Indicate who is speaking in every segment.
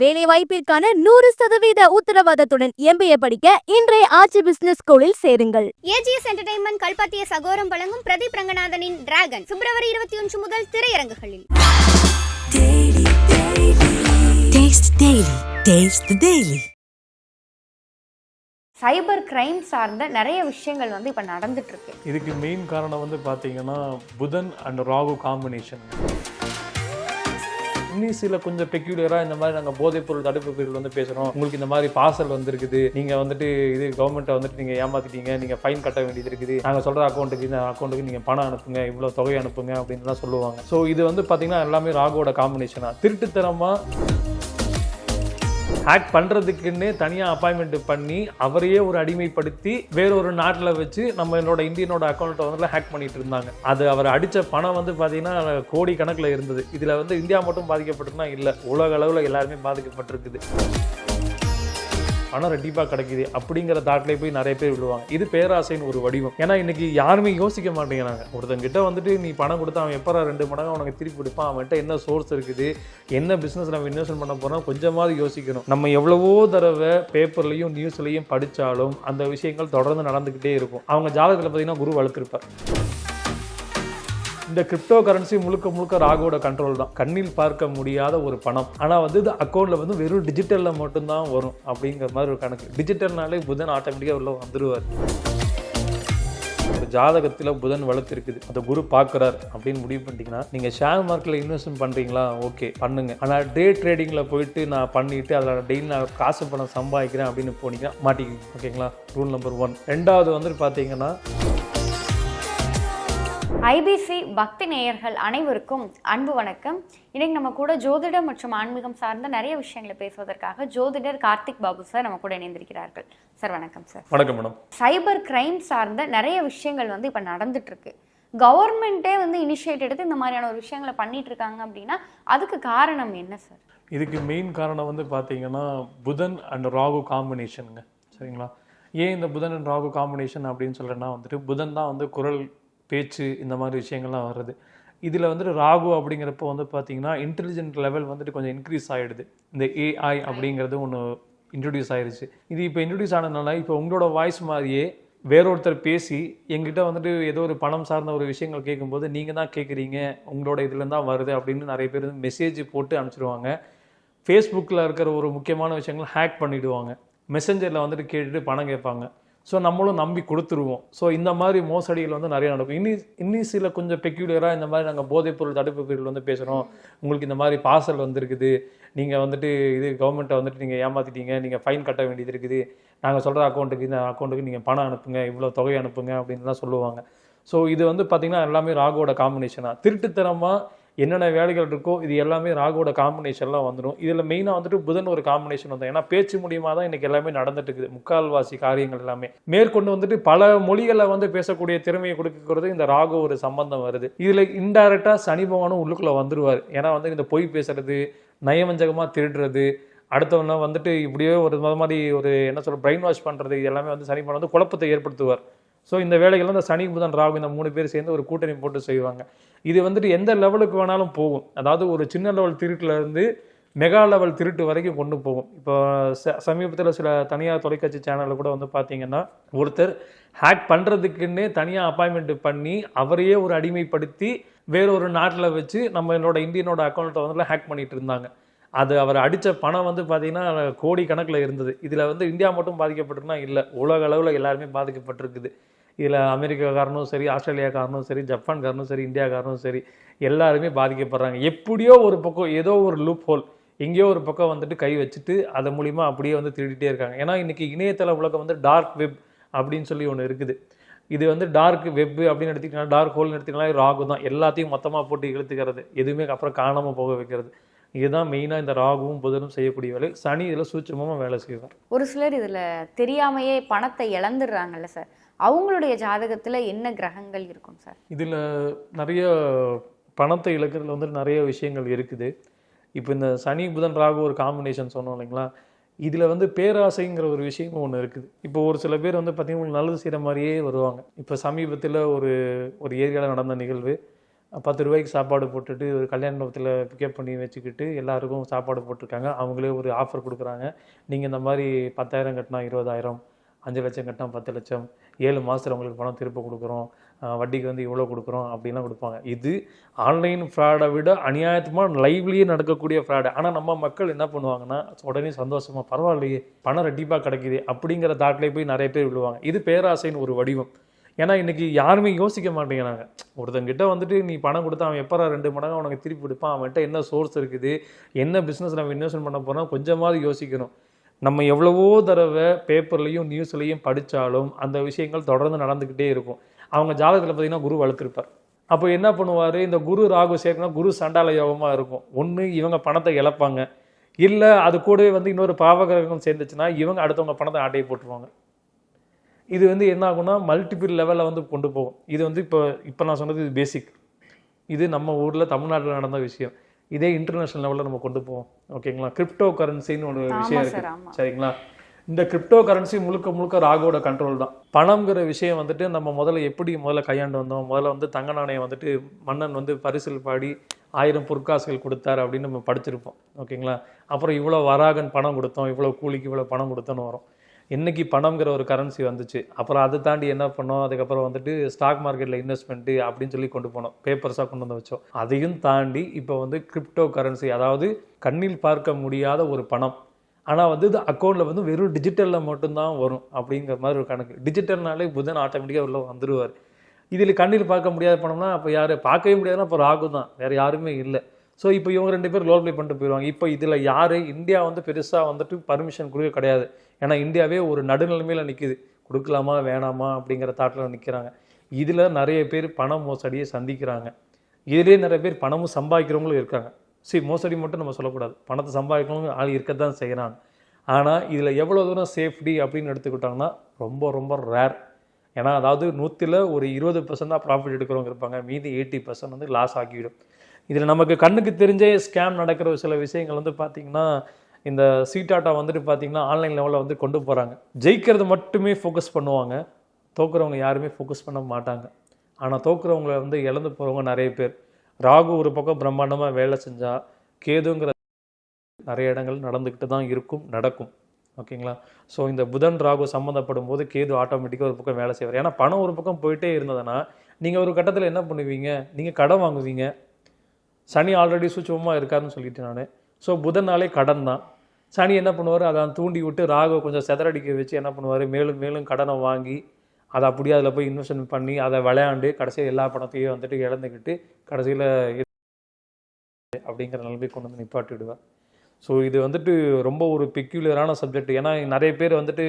Speaker 1: வேலை வாய்ப்பிற்கான நூறு சதவீத உத்தரவாதத்துடன் எம்பிஏ படிக்க இன்றைய ஆட்சி பிசினஸ் ஸ்கூலில் சேருங்கள்.
Speaker 2: ஏஜிஎஸ் என்டர்டைன்மெண்ட் கல்பாத்திய சகோரம் வழங்கும் பிரதீப் ரங்கநாதனின் டிராகன் பிப்ரவரி இருபத்தி ஒன்று முதல் திரையரங்குகளில்.
Speaker 3: சைபர் கிரைம் சார்ந்த நிறைய விஷயங்கள் வந்து இப்போ நடந்துட்டு இருக்கு.
Speaker 4: இதுக்கு மெயின் காரணம் வந்து பார்த்தீங்கன்னா புதன் அண்ட் ராகு காம்பினேஷன் சில கொஞ்சம் பெக்யூலியராக இந்த மாதிரி நாங்கள் போதைப் பொருள் தடுப்பு பிரிவில் வந்து பேசுகிறோம் உங்களுக்கு இந்த மாதிரி பார்சல் வந்திருக்குது. நீங்கள் வந்துட்டு இது கவர்மெண்ட்டை வந்துட்டு நீங்கள் ஏமாற்றிட்டீங்க நீங்கள் ஃபைன் கட்ட வேண்டியது இருக்குது. நாங்கள் சொல்கிற அக்கௌண்ட்டுக்கு இந்த அக்கௌண்ட்டுக்கு நீங்கள் பணம் அனுப்புங்க. இவ்வளோ தொகை அனுப்புங்க அப்படின்லாம் சொல்லுவாங்க. ஸோ இது வந்து பார்த்தீங்கன்னா எல்லாமே ராகுவோட காம்பினேஷனாக திருட்டுத்தனமாக ஹேக் பண்ணுறதுக்குன்னே தனியாக அப்பாயின்மெண்ட் பண்ணி அவரையே ஒரு அடிமைப்படுத்தி வேறொரு நாட்டில் வச்சு நம்மளோட இந்தியனோட அக்கௌண்ட்டை வந்து ஹேக் பண்ணிட்டு இருந்தாங்க. அது அவர் அடித்த பணம் வந்து பார்த்தீங்கன்னா கோடி கணக்கில் இருந்தது. இதில் வந்து இந்தியா மட்டும் பாதிக்கப்பட்டிருக்குன்னா இல்லை உலக அளவில் எல்லாருமே பாதிக்கப்பட்டிருக்குது. பணம் ரெட்டிப்பாக கிடைக்குது அப்படிங்கிற தாட்லேயே போய் நிறைய பேர் விழுவாங்க. இது பேராசைன்னு ஒரு வடிவம். ஏன்னா இன்னைக்கு யாருமே யோசிக்க மாட்டேங்கிறாங்க. ஒருத்தங்கிட்ட வந்துட்டு நீ பணம் கொடுத்தா அவன் எப்பரா ரெண்டு மடங்கு அவனுக்கு திருப்பி கொடுப்பான்? அவன்கிட்ட என்ன சோர்ஸ் இருக்குது? என்ன பிஸ்னஸ் நம்ம இன்வெஸ்ட் பண்ண போகிறோம் கொஞ்சமாவது யோசிக்கணும். நம்ம எவ்வளவோ தடவை பேப்பர்லையும் நியூஸ்லையும் படித்தாலும் அந்த விஷயங்கள் தொடர்ந்து நடந்துக்கிட்டே இருக்கும். அவங்க ஜாதகத்தில் பார்த்தீங்கன்னா குரு வளர்த்துருப்பார். இந்த கிரிப்டோ கரன்சி முழுக்க முழுக்க ராகோட கண்ட்ரோல் தான். கண்ணில் பார்க்க முடியாத ஒரு பணம். ஆனால் வந்து இது அக்கௌண்ட்டில் வந்து வெறும் டிஜிட்டலில் மட்டும்தான் வரும் அப்படிங்கிற மாதிரி ஒரு கணக்கு. டிஜிட்டல்னாலே புதன் ஆட்டோமேட்டிக்காக உள்ள வந்துடுவார் ஜாதகத்தில் புதன் வளர்த்துருக்குது அந்த குரு பார்க்குறார் அப்படின்னு முடிவு பண்ணிட்டீங்கன்னா நீங்கள் ஷேர் மார்க்கெட்டில் இன்வெஸ்ட்மெண்ட் பண்ணுறீங்களா ஓகே பண்ணுங்க. ஆனால் டே ட்ரேடிங்கில் போயிட்டு நான் பண்ணிட்டு அதில் டெய்லி நான் காசு பணம் சம்பாதிக்கிறேன் அப்படின்னு போனீங்கன்னா மாட்டிக்கிங்க. ஓகேங்களா ரூல் நம்பர் ஒன் ரெண்டாவது வந்துட்டு பார்த்தீங்கன்னா
Speaker 3: ஐபிசி பக்தி நேயர்கள் அனைவருக்கும் அன்பு வணக்கம். இன்னைக்கு நம்ம கூட ஜோதிடம் மற்றும் ஆன்மீகம் சார்ந்த நிறைய விஷயங்களை பேசுவதற்காக ஜோதிடர் கார்த்திக் பாபு சார் நம்ம கூட இணைந்திருக்கிறார்கள். சார் வணக்கம் சார்.
Speaker 4: வணக்கம் மேடம்.
Speaker 3: சைபர் கிரைம் சார்ந்த நிறைய விஷயங்கள் வந்து இப்போ நடந்துட்டு இருக்கு கவர்மெண்ட்டே வந்து இனிஷியேட் எடுத்து இந்த மாதிரியான ஒரு விஷயங்களை பண்ணிட்டு இருக்காங்க அப்படின்னா அதுக்கு காரணம் என்ன சார்?
Speaker 4: இதுக்கு மெயின் காரணம் வந்து பார்த்தீங்கன்னா புதன் அண்ட் ராகு காம்பினேஷனுங்க சரிங்களா? ஏன் இந்த புதன் அண்ட் ராகு காம்பினேஷன் அப்படின்னு சொல்கிறேன்னா வந்துட்டு புதன் தான் வந்து குரல் பேச்சு இந்த மாதிரி விஷயங்கள்லாம் வர்றது. இதில் வந்துட்டு ராகு அப்படிங்கிறப்போ வந்து பார்த்தீங்கன்னா இன்டெலிஜென்ட் லெவல் வந்துட்டு கொஞ்சம் இன்க்ரீஸ் ஆகிடுது இந்த ஏஐ அப்படிங்கிறது ஒன்று இன்ட்ரடியூஸ் ஆயிடுச்சு இது இப்போ இன்ட்ரடியூஸ் ஆனதுனால இப்போ உங்களோட வாய்ஸ் மாதிரியே வேறொருத்தர் பேசி எங்கிட்ட வந்துட்டு ஏதோ ஒரு பணம் சார்ந்த ஒரு விஷயங்கள் கேட்கும்போது நீங்கள் தான் கேட்குறீங்க உங்களோட இதுலேருந்து தான் வருது அப்படின்னு நிறைய பேர் மெசேஜ் போட்டு அனுப்பிச்சிடுவாங்க ஃபேஸ்புக்கில் இருக்கிற ஒரு முக்கியமான விஷயங்கள் ஹேக் பண்ணிவிடுவாங்க மெசஞ்சரில் வந்துட்டு கேட்டுட்டு பணம் கேட்பாங்க. ஸோ நம்மளும் நம்பி கொடுத்துருவோம். ஸோ இந்த மாதிரி மோசடிகள் வந்து நிறைய நடக்கும். இன்னி இன்னி சில கொஞ்சம் பெக்யூலியராக இந்த மாதிரி நாங்கள் போதைப்பொருள் தடுப்பு பிரிவில் வந்து பேசுகிறோம் உங்களுக்கு இந்த மாதிரி பார்சல் வந்திருக்குது. நீங்கள் வந்துட்டு இது கவர்மெண்ட்டை வந்துட்டு நீங்கள் ஏமாற்றிட்டீங்க நீங்கள் ஃபைன் கட்ட வேண்டியது இருக்குது. நாங்கள் சொல்கிற அக்கௌண்ட்டுக்கு இந்த அக்கௌண்ட்டுக்கு நீங்கள் பணம் அனுப்புங்க. இவ்வளோ தொகை அனுப்புங்க அப்படின்லாம் சொல்லுவாங்க. ஸோ இது வந்து பார்த்திங்கன்னா எல்லாமே ராகுவோட காம்பினேஷனாக திருட்டுத்தனமாக என்னென்ன வேலைகள் இருக்கோ இது எல்லாமே ராகுவோட காம்பினேஷன்லாம் வந்துடும் இதில் மெயினாக வந்துட்டு புதன் ஒரு காம்பினேஷன் வந்து ஏன்னா பேச்சு மூலியமாக தான் இன்றைக்கி எல்லாமே நடந்துட்டு இருக்குது. முக்கால்வாசி காரியங்கள் எல்லாமே. மேற்கொண்டு வந்துட்டு பல மொழிகளை வந்து பேசக்கூடிய திறமையை கொடுக்கறது இந்த ராகு ஒரு சம்பந்தம் வருது. இதில் இன்டைரக்டாக சனி பகவானும் உள்ளுக்குள்ளே வந்துடுவார் ஏன்னா வந்து இந்த பொய் பேசுறது நயவஞ்சகமாக திருடுறது அடுத்தவங்க வந்துட்டு இப்படியே ஒரு மாதிரி ஒரு என்ன சொல்ற பிரெயின் வாஷ் பண்ணுறது இது எல்லாமே வந்து சனி பகவான் வந்து குழப்பத்தை ஏற்படுத்துவார். ஸோ இந்த வேலைகள் இந்த சனி புதன் ராகு இந்த மூணு பேர் சேர்ந்து ஒரு கூட்டணி போட்டு செய்வாங்க. இது வந்துட்டு எந்த லெவலுக்கு வேணாலும் போகும். அதாவது ஒரு சின்ன லெவல் திருட்டுலேருந்து மெகா லெவல் திருட்டு வரைக்கும் கொண்டு போகும். இப்போ ச சமீபத்தில் சில தனியார் தொலைக்காட்சி சேனலில் கூட வந்து பார்த்தீங்கன்னா ஒருத்தர் ஹேக் பண்ணுறதுக்குன்னே தனியாக அப்பாயின்மெண்ட் பண்ணி அவரையே ஒரு அடிமைப்படுத்தி வேறொரு நாட்டில் வச்சு நம்மளோட இந்தியனோட அக்கௌண்ட்டை வந்து ஹேக் பண்ணிகிட்டு இருந்தாங்க. அது அவர் அடித்த பணம் வந்து பார்த்திங்கன்னா கோடி கணக்கில் இருந்தது. இதில் வந்து இந்தியா மட்டும் பாதிக்கப்பட்டிருக்குன்னா இல்லை. உலக அளவில் எல்லாருமே பாதிக்கப்பட்டிருக்குது. இதில் அமெரிக்காக்காரனும் சரி ஆஸ்திரேலியாக்காரனும் சரி ஜப்பான்காரனும் சரி இந்தியாக்காரனும் சரி எல்லாருமே பாதிக்கப்படுறாங்க. எப்படியோ ஒரு பக்கம் ஏதோ ஒரு லூப் ஹோல் எங்கேயோ ஒரு பக்கம் வந்துட்டு கை வச்சுட்டு அது மூலிமா அப்படியே வந்து திருடிட்டே இருக்காங்க. ஏன்னா இன்றைக்கி இணையதள உலகம் வந்து டார்க் வெப் அப்படின்னு சொல்லி ஒன்று இருக்குது. இது வந்து டார்க் வெப் அப்படின்னு எடுத்துக்கிட்டா டார்க் ஹோல்னு எடுத்துக்கிட்டா ராகு தான். எல்லாத்தையும் மொத்தமாக போட்டு இழுத்துக்கிறது. எதுவுமே அப்புறம் காணாமல் போக வைக்கிறது. இதுதான் மெயினாக இந்த ராகுவும் புதனும் செய்யக்கூடிய வேலை. சனி இதில் சூட்சமாக வேலை செய்வார்.
Speaker 3: ஒரு சிலர் இதில் தெரியாமையே பணத்தை இழந்துடுறாங்கல்ல சார். அவங்களுடைய ஜாதகத்தில் என்ன கிரகங்கள் இருக்கும் சார்?
Speaker 4: இதில் நிறைய பணத்தை இழக்கிறதுல வந்து நிறைய விஷயங்கள் இருக்குது. இப்போ இந்த சனி புதன் ராகு ஒரு காம்பினேஷன் சொன்னோம் இல்லைங்களா? இதில் வந்து பேராசைங்கிற ஒரு விஷயமும் ஒன்று இருக்குது. இப்போ ஒரு சில பேர் வந்து பார்த்திங்கன்னா உங்களுக்கு நல்லது செய்கிற மாதிரியே வருவாங்க. இப்போ சமீபத்தில் ஒரு ஒரு ஏரியாவில் நடந்த நிகழ்வு பத்து ரூபாய்க்கு சாப்பாடு போட்டுட்டு ஒரு கல்யாணத்தில் பிக்கப் பண்ணி வச்சுக்கிட்டு எல்லாருக்கும் சாப்பாடு போட்டிருக்காங்க. அவங்களே ஒரு ஆஃபர் கொடுக்குறாங்க. நீங்கள் இந்த மாதிரி பத்தாயிரம் கட்டினா இருபதாயிரம் அஞ்சு லட்சம் கட்டினா பத்து லட்சம் ஏழு மாதத்தில் உங்களுக்கு பணம் திருப்ப கொடுக்குறோம் வட்டிக்கு வந்து இவ்வளோ கொடுக்குறோம் அப்படின்லாம் கொடுப்பாங்க. இது ஆன்லைன் ஃப்ராடை விட அநியாயத்தமாக லைவ்லேயே நடக்கக்கூடிய ஃப்ராடு. ஆனால் நம்ம மக்கள் என்ன பண்ணுவாங்கன்னா உடனே சந்தோஷமாக பரவாயில்லையே பணம் ரெட்டிப்பாக கிடைக்குது அப்படிங்கிற தாட்டிலே போய் நிறைய பேர் விழுவாங்க. இது பேராசைன்னு ஒரு வடிவம். ஏன்னா இன்றைக்கி யாருமே யோசிக்க மாட்டேங்கிறாங்க. ஒருத்தங்கிட்ட வந்துட்டு நீ பணம் கொடுத்தா அவன் எப்போ ரெண்டு மடங்கு அவனுக்கு திருப்பி கொடுப்பான்? அவன்கிட்ட என்ன சோர்ஸ் இருக்குது? என்ன பிஸ்னஸ் நம்ம இன்வெஸ்ட்மெண்ட் பண்ண போகிறோம் கொஞ்சமாவது யோசிக்கணும். நம்ம எவ்வளவோ தடவை பேப்பர்லையும் நியூஸ்லையும் படித்தாலும் அந்த விஷயங்கள் தொடர்ந்து நடந்துக்கிட்டே இருக்கும். அவங்க ஜாதகத்தில் பார்த்தீங்கன்னா குரு வளர்த்துருப்பார். அப்போ என்ன பண்ணுவார்? இந்த குரு ராகு சேர்க்கணும் குரு சண்டால யோகமாக இருக்கும். ஒன்று இவங்க பணத்தை இழப்பாங்க. இல்லை அது கூடவே வந்து இன்னொரு பாவகிரகம் சேர்ந்துச்சுன்னா இவங்க அடுத்தவங்க பணத்தை ஆட்டையை போட்டுருவாங்க. இது வந்து என்ன ஆகும்னா மல்டிபிள் லெவலில் வந்து கொண்டு போகும். இது வந்து இப்போ இப்போ நான் சொன்னது இது பேசிக் இது நம்ம ஊரில் தமிழ்நாட்டில் நடந்த விஷயம். இதே இன்டர்நேஷனல் லெவலில் நம்ம கொண்டு போவோம். ஓகேங்களா கிரிப்டோ கரன்சின்னு ஒரு விஷயம்
Speaker 3: ஆமா
Speaker 4: இருக்கு.
Speaker 3: சார் ஆமா.
Speaker 4: சரிங்களா? இந்த கிரிப்டோ கரன்சி முழுக்க முழுக்க ராகோட கண்ட்ரோல் தான். பணம்ங்கிற விஷயம் வந்துட்டு நம்ம முதல்ல எப்படி முதல்ல கையாண்டு வந்தோம்? முதல்ல வந்து தங்க நாணயம் வந்துட்டு மன்னன் வந்து பரிசில் பாடி ஆயிரம் பொற்காசுகள் கொடுத்தாரு அப்படின்னு நம்ம படிச்சிருப்போம். ஓகேங்களா அப்புறம் இவ்வளோ வராகன் பணம் கொடுத்தோம் இவ்வளோ கூலிக்கு இவ்வளோ பணம் கொடுத்தோன்னு வரும். இன்றைக்கி பணம்ங்கிற ஒரு கரன்சி வந்துச்சு. அப்புறம் அதை தாண்டி என்ன பண்ணோம்? அதுக்கப்புறம் வந்துட்டு ஸ்டாக் மார்க்கெட்டில் இன்வெஸ்ட்மெண்ட்டு அப்படின்னு சொல்லி கொண்டு போனோம். பேப்பர்ஸாக கொண்டு வந்து வச்சோம். அதையும் தாண்டி இப்போ வந்து கிரிப்டோ கரன்சி அதாவது கண்ணில் பார்க்க முடியாத ஒரு பணம். ஆனால் வந்து இது அக்கௌண்ட்டில் வந்து வெறும் டிஜிட்டலில் மட்டும்தான் வரும் அப்படிங்கிற மாதிரி ஒரு கணக்கு. டிஜிட்டல்னாலே புதன் ஆட்டோமேட்டிக்காக உள்ள வந்துருவார். இதில் கண்ணில் பார்க்க முடியாத பணம்னா அப்போ யார்? பார்க்கவே முடியாதுன்னா அப்போ ராகு தான். வேறு யாருமே இல்லை. ஸோ இப்போ இவங்க ரெண்டு பேர் ரோல் ப்ளே பண்ணிட்டு போயிடுவாங்க இப்போ இதில் யார்? இந்தியா வந்து பெருசாக வந்துட்டு பர்மிஷன் கொடுக்க கிடையாது. ஏன்னா இந்தியாவே ஒரு நடுநிலைமையில் நிற்கிது கொடுக்கலாமா வேணாமா அப்படிங்கிற தாட்டில் நிற்கிறாங்க இதில் நிறைய பேர் பண மோசடியை சந்திக்கிறாங்க. இதிலே நிறைய பேர் பணமும் சம்பாதிக்கிறவங்களும் இருக்காங்க. சரி மோசடி மட்டும் நம்ம சொல்லக்கூடாது. பணத்தை சம்பாதிக்கிறவங்க ஆள் இருக்க தான் செய்கிறாங்க ஆனால் இதில் எவ்வளோ தூரம் சேஃப்டி அப்படின்னு எடுத்துக்கிட்டாங்கன்னா ரொம்ப ரொம்ப ரேர் ஏன்னா அதாவது நூற்றில் ஒரு இருபது பர்சன்ட் தான் ப்ராஃபிட் எடுக்கிறவங்க இருப்பாங்க. மீதி எயிட்டி பர்சன்ட் வந்து லாஸ் ஆக்கிவிடும் இதில் நமக்கு கண்ணுக்கு தெரிஞ்சே ஸ்கேம் நடக்கிற சில விஷயங்கள் வந்து பார்த்திங்கன்னா இந்த சீட்டாட்டா வந்துட்டு பார்த்திங்கன்னா ஆன்லைன் லெவலில் வந்து கொண்டு போகிறாங்க ஜெயிக்கிறது மட்டுமே ஃபோக்கஸ் பண்ணுவாங்க. தோக்குறவங்க யாருமே ஃபோக்கஸ் பண்ண மாட்டாங்க. ஆனால் தோக்குறவங்கள வந்து இழந்து போகிறவங்க நிறைய பேர். ராகு ஒரு பக்கம் பிரம்மாண்டமாக வேலை செஞ்சால் கேதுங்கிற நிறைய இடங்கள் நடந்துக்கிட்டு தான் இருக்கும் நடக்கும். ஓகேங்களா? ஸோ இந்த புதன் ராகு சம்மந்தப்படும் போது கேது ஆட்டோமேட்டிக்காக ஒரு பக்கம் வேலை செய்வார். ஏன்னா பணம் ஒரு பக்கம் போயிட்டே இருந்ததுன்னா நீங்கள் ஒரு கட்டத்தில் என்ன பண்ணுவீங்க? நீங்கள் கடன் வாங்குவீங்க. சனி ஆல்ரெடி சுச்சமாக இருக்காருன்னு சொல்லிட்டு நான். ஸோ புதன்னாலே கடன் தான். சனி என்ன பண்ணுவார்? அதை தூண்டி விட்டு ராகவை கொஞ்சம் செதறடிக்க வச்சு என்ன பண்ணுவார்? மேலும் மேலும் கடனை வாங்கி அதை அப்படியே அதில் போய் இன்வெஸ்ட்மெண்ட் பண்ணி அதை விளையாண்டு கடைசியில் எல்லா பணத்தையும் வந்துட்டு இழந்துக்கிட்டு கடைசியில் அப்படிங்கிற நிலைமை கொண்டு வந்து நிப்பாட்டிடுவேன் ஸோ இது வந்துட்டு ரொம்ப ஒரு பெக்யூலரான சப்ஜெக்ட் ஏன்னா நிறைய பேர் வந்துட்டு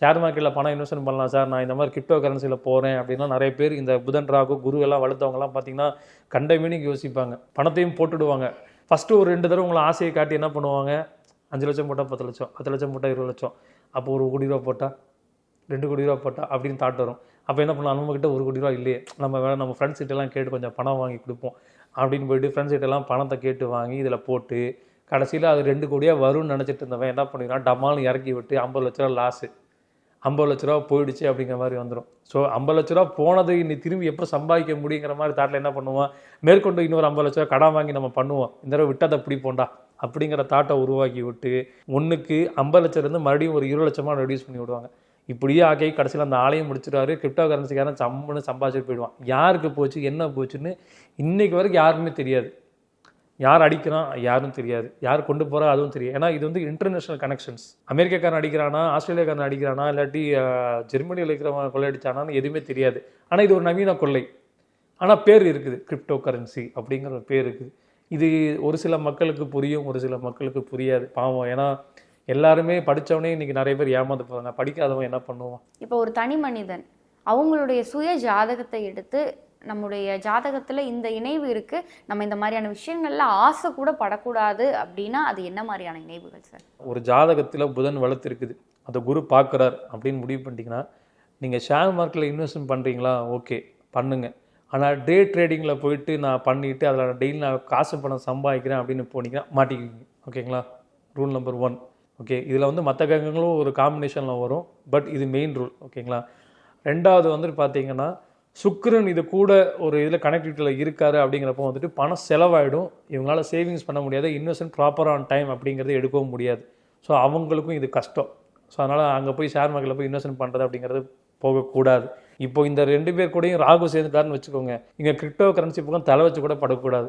Speaker 4: ஷேர் மார்க்கெட்டில் பணம் இன்வெஸ்ட்மெண்ட் பண்ணலாம் சார் நான் இந்த மாதிரி கிரிப்டோ கரன்சியில் போகிறேன் அப்படின்னா நிறைய பேர் இந்த புதன் ராகு குரு எல்லாம் வளர்த்தவங்கலாம் பார்த்தீங்கன்னா கண்ட மீனிங் யோசிப்பாங்க. பணத்தையும் போட்டுடுவாங்க. ஃபஸ்ட்டு ஒரு ரெண்டு தடவை உங்களை ஆசையை காட்டி என்ன பண்ணுவாங்க? அஞ்சு லட்சம் போட்டால் பத்து லட்சம் பத்து லட்சம் போட்டால் இருபது லட்சம். அப்போ ஒரு கோடி ரூபா போட்டால் ரெண்டு கோடி ரூபா போட்டால் அப்படின்னு தாட் வரும். அப்போ என்ன பண்ணலாம்? நம்மக்கிட்ட ஒரு கோடி ரூபா இல்லையே. நம்ம வேணால் நம்ம ஃப்ரெண்ட்ஸ் கிட்டலாம் கேட்டு கொஞ்சம் பணம் வாங்கி கொடுப்போம். அப்படின்னு போயிட்டு ஃப்ரெண்ட்ஸ் கிட்டலாம் பணத்தை கேட்டு வாங்கி இதில் போட்டு கடைசியில் அது ரெண்டு கோடியாக வரும்னு நினச்சிட்டு இருந்தவன் என்ன பண்ணிக்கிறான் டமால்னு இறக்கி விட்டு ஐம்பது லட்ச ரூபா லாஸு ஐம்பது லட்ச ரூபா போயிடுச்சு அப்படிங்கிற மாதிரி வந்துடும் ஸோ ஐம்பது லட்ச ரூபா போனது இனி திரும்பி எப்போ சம்பாதிக்க முடியுங்கிற மாதிரி தாட்டில் என்ன பண்ணுவோம் மேற்கொண்டு இன்னொரு ஐம்பது லட்ச ரூபா கடன் வாங்கி நம்ம பண்ணுவோம். இந்த தடவை விட்டதை பிடிப்போண்டா அப்படிங்கிற தாட்டை உருவாக்கி விட்டு ஒன்றுக்கு ஐம்பது லட்சம் மறுபடியும் ஒரு இருபது லட்சமாக ரெடியூஸ் பண்ணி விடுவாங்க. இப்படியே ஆகி கடைசியில் அந்த ஆலையும் முடிச்சிட்டாரு கிரிப்டோ கரன்சிக்காரன் சம்முன்னு சம்பாதிச்சுட்டு போயிடுவான். யாருக்கு போச்சு என்ன போச்சுன்னு இன்றைக்கு வரைக்கும் யாருக்குமே தெரியாது. யார் அடிக்கிறான் யாரும் தெரியாது. யார் கொண்டு போகிறா அதுவும் தெரியும் ஏன்னா இது வந்து இன்டர்நேஷனல் கனெக்ஷன்ஸ் அமெரிக்காக்காரன் அடிக்கிறானா ஆஸ்திரேலியாக்காரன் அடிக்கிறானா இல்லாட்டி ஜெர்மனியில் ஜெர்மனியில் இருக்கிறவன் கொள்ளையடிச்சானான்னு எதுவுமே தெரியாது. ஆனால் இது ஒரு நவீன கொள்ளை. ஆனால் பேர் இருக்குது. கிரிப்டோ கரன்சி அப்படிங்கிற ஒரு பேர் இருக்குது. இது ஒரு சில மக்களுக்கு புரியும் ஒரு சில மக்களுக்கு புரியாது. பாவம் ஏன்னா எல்லாருமே படித்தவனே இன்னைக்கு நிறைய பேர் ஏமாந்து போகிறாங்க படிக்காதவன் என்ன பண்ணுவான்?
Speaker 3: இப்போ ஒரு தனி மனிதன் அவங்களுடைய சுய ஜாதகத்தை எடுத்து நம்முடைய ஜாதகத்துல இந்த இணைவு இருக்கு. நம்ம இந்த மாதிரியான விஷயங்கள்ல ஆசை கூட படக்கூடாது அப்படின்னா அது என்ன மாதிரியான இணைவுகள் சார்?
Speaker 4: ஒரு ஜாதகத்தில் புதன் வளர்த்துருக்குது அந்த குரு பார்க்குறார் அப்படின்னு முடிவு பண்ணிட்டீங்கன்னா நீங்கள் ஷேர் மார்க்கெட்டில் இன்வெஸ்ட்மெண்ட் பண்ணுறீங்களா ஓகே பண்ணுங்க. ஆனால் டே ட்ரேடிங்கில் போயிட்டு நான் பண்ணிவிட்டு அதில் டெய்லி நான் காசு பணம் சம்பாதிக்கிறேன் அப்படின்னு போனீங்கன்னா மாட்டிக்குவீங்க. ஓகேங்களா? ரூல் நம்பர் ஒன் ஓகே இதில் வந்து மற்ற கிரகங்களும் ஒரு காம்பினேஷனில் வரும். பட் இது மெயின் ரூல் ஓகேங்களா? ரெண்டாவது வந்துட்டு பார்த்தீங்கன்னா சுக்கரன் இது கூட ஒரு இதில் கனெக்டிவிட்டியில் இருக்காரு அப்படிங்கிறப்போ வந்துட்டு பணம் செலவாயிடும். இவங்களால சேவிங்ஸ் பண்ண முடியாது. இன்வெஸ்ட்மெண்ட் ப்ராப்பர் ஆன் டைம் அப்படிங்கிறது எடுக்கவும் முடியாது. ஸோ அவங்களுக்கும் இது கஷ்டம். ஸோ அதனால் அங்கே போய் ஷேர் மார்க்கெட்டில் போய் இன்வெஸ்ட்மெண்ட் பண்ணுறது அப்படிங்கிறது போகக்கூடாது. இப்போ இந்த ரெண்டு பேர் கூடயும் ராகு சேர்ந்துட்டாருன்னு வச்சுக்கோங்க. இங்கே கிரிப்டோ கரன்சி பக்கம் தலை வச்சு கூட படக்கூடாது.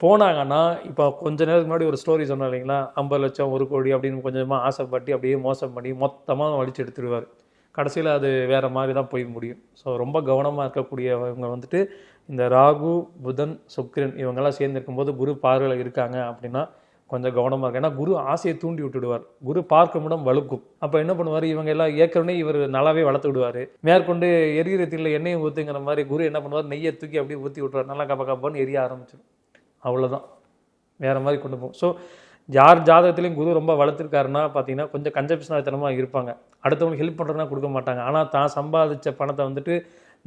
Speaker 4: போனாங்கன்னா இப்போ கொஞ்ச நேரத்துக்கு முன்னாடி ஒரு ஸ்டோரி சொன்னோம் இல்லைங்களா? ஐம்பது லட்சம் ஒரு கோடி அப்படின்னு கொஞ்சமாக ஆசைப்பட்டு அப்படியே மோசம் பண்ணி மொத்தமாக வலிச்சு எடுத்துடுவார். கடைசியில் அது வேறு மாதிரி தான் போய் முடியும். ஸோ ரொம்ப கவனமாக இருக்கக்கூடியவங்க வந்துட்டு இந்த ராகு புதன் சுக்கிரன் இவங்கெல்லாம் சேர்ந்து இருக்கும்போது குரு பார்வையில் இருக்காங்க அப்படின்னா கொஞ்சம் கவனமாக இருக்கு. ஏன்னா குரு ஆசையை தூண்டி விட்டுடுவார். குரு பார்க்கும் இடம் வலுக்கும் அப்போ என்ன பண்ணுவார்? இவங்க எல்லாம் ஏற்கனவே இவர் நல்லாவே வளர்த்து விடுவார். மேற்கொண்டு எரிகிற தீரில் எண்ணெயை ஊற்றுங்கிற மாதிரி குரு என்ன பண்ணுவார்? நெய்யை தூக்கி அப்படியே ஊற்றி விட்டுருவார். நல்லா கப்ப கப்பன்னு எரிய ஆரம்பிச்சிடும் அவ்வளோதான் வேறு மாதிரி கொண்டு போகும். ஸோ யார் ஜாதகத்துலேயும் குரு ரொம்ப வளர்த்துருக்காருன்னா பார்த்தீங்கன்னா கொஞ்சம் கஞ்சபிசனாத்தனமாக இருப்பாங்க. அடுத்தவங்களுக்கு ஹெல்ப் பண்ணுறதுனா கொடுக்க மாட்டாங்க. ஆனால் தான் சம்பாதிச்ச பணத்தை வந்துட்டு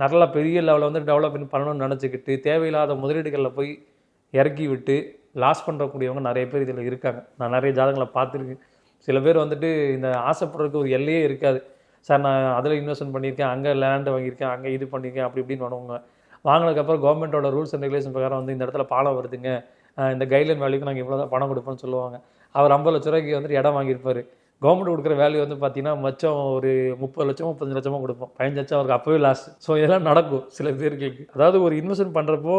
Speaker 4: நல்லா பெரிய லெவலில் வந்து டெவலப்மெண்ட் பண்ணணும்னு நினச்சிக்கிட்டு தேவையில்லாத முதலீடுகளில் போய் இறக்கி விட்டு லாஸ் பண்ணுறக்கூடியவங்க நிறைய பேர் இதில் இருக்காங்க. நான் நிறைய ஜாதகங்களை பார்த்துருக்கேன். சில பேர் வந்துட்டு இந்த ஆசைப்படுறதுக்கு ஒரு எல்லையே இருக்காது. சார் நான் அதில் இன்வெஸ்ட்மெண்ட் பண்ணியிருக்கேன் அங்கே லேண்டு வாங்கியிருக்கேன் அங்கே இது பண்ணியிருக்கேன் அப்படி இப்படின்னு பண்ணுவாங்க. வாங்கினதுக்கப்புறம் கவர்மெண்ட்டோட ரூல்ஸ் அண்ட் ரெகுலேஷன் பிரகாரம் வந்து இந்த இடத்துல பாலம் வருதுங்க. இந்த கைட்லைன் வேல்யூக்கு நாங்கள் இவ்வளோ தான் பணம் கொடுப்போம்னு சொல்லுவாங்க. அவர் ஐம்பது லட்ச ரூபாய்க்கு வந்துட்டு இடம் வாங்கியிருப்பார். கவர்மெண்ட் கொடுக்குற வேல்யூ வந்து பார்த்தீங்கன்னா மச்சம் ஒரு முப்பது லட்சமோ முப்பத்தஞ்சு லட்சமாக கொடுப்போம். பதினஞ்சு லட்சம் அவருக்கு அப்போவே லாஸ் ஸோ இதெல்லாம் நடக்கும் சில பேர்களுக்கு. அதாவது ஒரு இன்வெஸ்ட்மெண்ட் பண்ணுறப்போ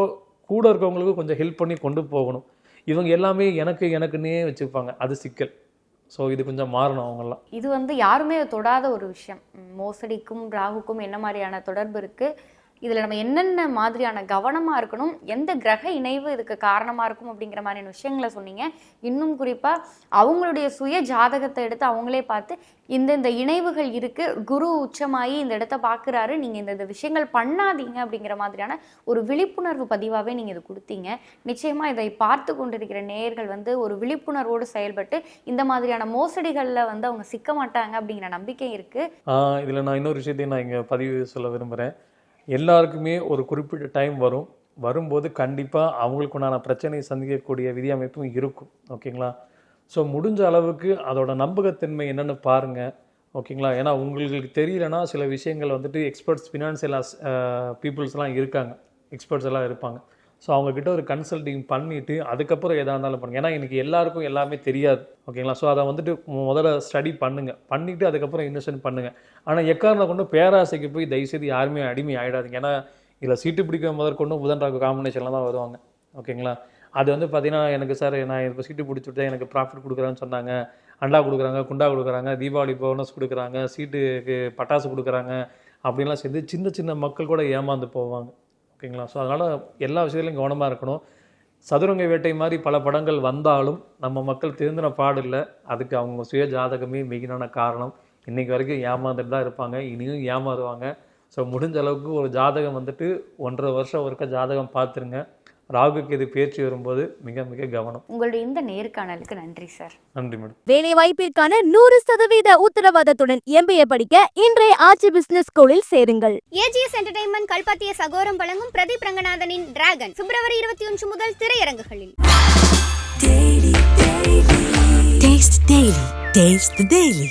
Speaker 4: கூட இருக்கவங்களுக்கு கொஞ்சம் ஹெல்ப் பண்ணி கொண்டு போகணும். இவங்க எல்லாமே எனக்கு எனக்குன்னே வச்சுருப்பாங்க அது சிக்கல். ஸோ இது கொஞ்சம் மாறணும் அவங்கெல்லாம்.
Speaker 3: இது வந்து யாருமே தொடாத ஒரு விஷயம். மோசடிக்கும் ராகுக்கும் என்ன மாதிரியான தொடர்பு இருக்குது இதுல நம்ம என்னென்ன மாதிரியான கவனமா இருக்கணும் எந்த கிரக இணைவு இதுக்கு காரணமா இருக்கும் அப்படிங்கிற மாதிரியான விஷயங்களை சொன்னீங்க. இன்னும் குறிப்பா அவங்களுடைய சுய ஜாதகத்தை எடுத்து அவங்களே பார்த்து இந்த இந்த இணைவுகள் இருக்கு குரு உச்சமாயி இந்த இடத்த பார்க்குறாரு நீங்க இந்த இந்த விஷயங்கள் பண்ணாதீங்க அப்படிங்கிற மாதிரியான ஒரு விழிப்புணர்வு பதிவாகவே நீங்க இது கொடுத்தீங்க. நிச்சயமா இதை பார்த்து கொண்டிருக்கிற நேயர்கள் வந்து ஒரு விழிப்புணர்வோடு செயல்பட்டு இந்த மாதிரியான மோசடிகள்ல வந்து அவங்க சிக்க மாட்டாங்க அப்படிங்கிற நம்பிக்கை இருக்கு.
Speaker 4: இதில் நான் இன்னொரு விஷயத்தையும் நான் இங்கே பதிவு சொல்ல விரும்புகிறேன் எல்லாருக்குமே ஒரு குறிப்பிட்ட டைம் வரும். வரும்போது கண்டிப்பாக அவங்களுக்கு உண்டான பிரச்சனையை சந்திக்கக்கூடிய விதி அமைப்பும் இருக்கும். ஓகேங்களா? ஸோ முடிஞ்ச அளவுக்கு அதோட நம்பகத்தன்மை என்னென்னு பாருங்கள் ஓகேங்களா? ஏன்னா உங்களுக்கு தெரியலனா சில விஷயங்கள் வந்துட்டு எக்ஸ்பர்ட்ஸ் ஃபினான்சியல் பீப்புள்ஸ்லாம் இருக்காங்க. எக்ஸ்பர்ட்ஸ் எல்லாம் இருப்பாங்க. ஸோ அவங்கக்கிட்ட ஒரு கன்சல்டிங் பண்ணிவிட்டு அதுக்கப்புறம் எதாக இருந்தாலும் பண்ணுங்க. ஏன்னா எனக்கு எல்லாருக்கும் எல்லாமே தெரியாது. ஓகேங்களா ஸோ அதை வந்துட்டு முதல்ல ஸ்டடி பண்ணுங்கள் பண்ணிவிட்டு அதுக்கப்புறம் இன்வெஸ்ட்மெண்ட் பண்ணுங்கள் ஆனால் எக்காரணம் கொண்டு பேராசைக்கு போய் தயவுசெய்து யாருமே அடிமை ஆகிடாதீங்க ஏன்னா இதில் சீட்டு பிடிக்க முதற்கொண்டு புதன் ராகு காம்பினேஷனில் தான் வருவாங்க. ஓகேங்களா அது வந்து பார்த்திங்கன்னா எனக்கு சார் நான் இப்போ சீட்டு பிடிச்சி எனக்கு ப்ராஃபிட் கொடுக்குறேன்னு சொன்னாங்க. அண்டா கொடுக்குறாங்க குண்டா கொடுக்குறாங்க தீபாவளி போனஸ் கொடுக்குறாங்க சீட்டுக்கு பட்டாசு கொடுக்குறாங்க. அப்படின்லாம் சேர்ந்து சின்ன சின்ன மக்கள் கூட ஏமாந்து போவாங்க. ஓகேங்களா? ஸோ அதனால் எல்லா விஷயத்துலையும் கவனமாக இருக்கணும். சதுரங்க வேட்டை மாதிரி பல படங்கள் வந்தாலும் நம்ம மக்கள் திருந்தின பாடில்லை அதுக்கு அவங்க சுய ஜாதகமே மெயினான காரணம். இன்றைக்கி வரைக்கும் ஏமாந்துட்டு தான் இருப்பாங்க. இனியும் ஏமாறுவாங்க. ஸோ முடிஞ்ச அளவுக்கு ஒரு ஜாதகம் வந்துட்டு ஒன்றரை வருஷம் ஒருக்க ஜாதகம் பார்த்துருங்க. ராகுக்கு இது பேச்சு வரும்போது மிக மிக கவனம்
Speaker 3: உங்களுடைய இந்த நேர்காணலுக்கு நன்றி சார்
Speaker 4: நன்றி மேடம்
Speaker 1: வேலை வாய்ப்பிற்கான நூறு சதவீத உத்தரவாதத்துடன் எம்பிஏ படிக்க இன்றைய ஆட்சி பிசினஸ் ஸ்கூலில் சேருங்கள்
Speaker 2: ஏஜிஎஸ் என்டர்டைன்மெண்ட் கல்பாத்திய சகோரம் வழங்கும் பிரதீப் ரங்கநாதனின் டிராகன் பிப்ரவரி இருபத்தி ஒன்று முதல் திரையரங்குகளில்.
Speaker 5: Taste Daily. Taste the Daily.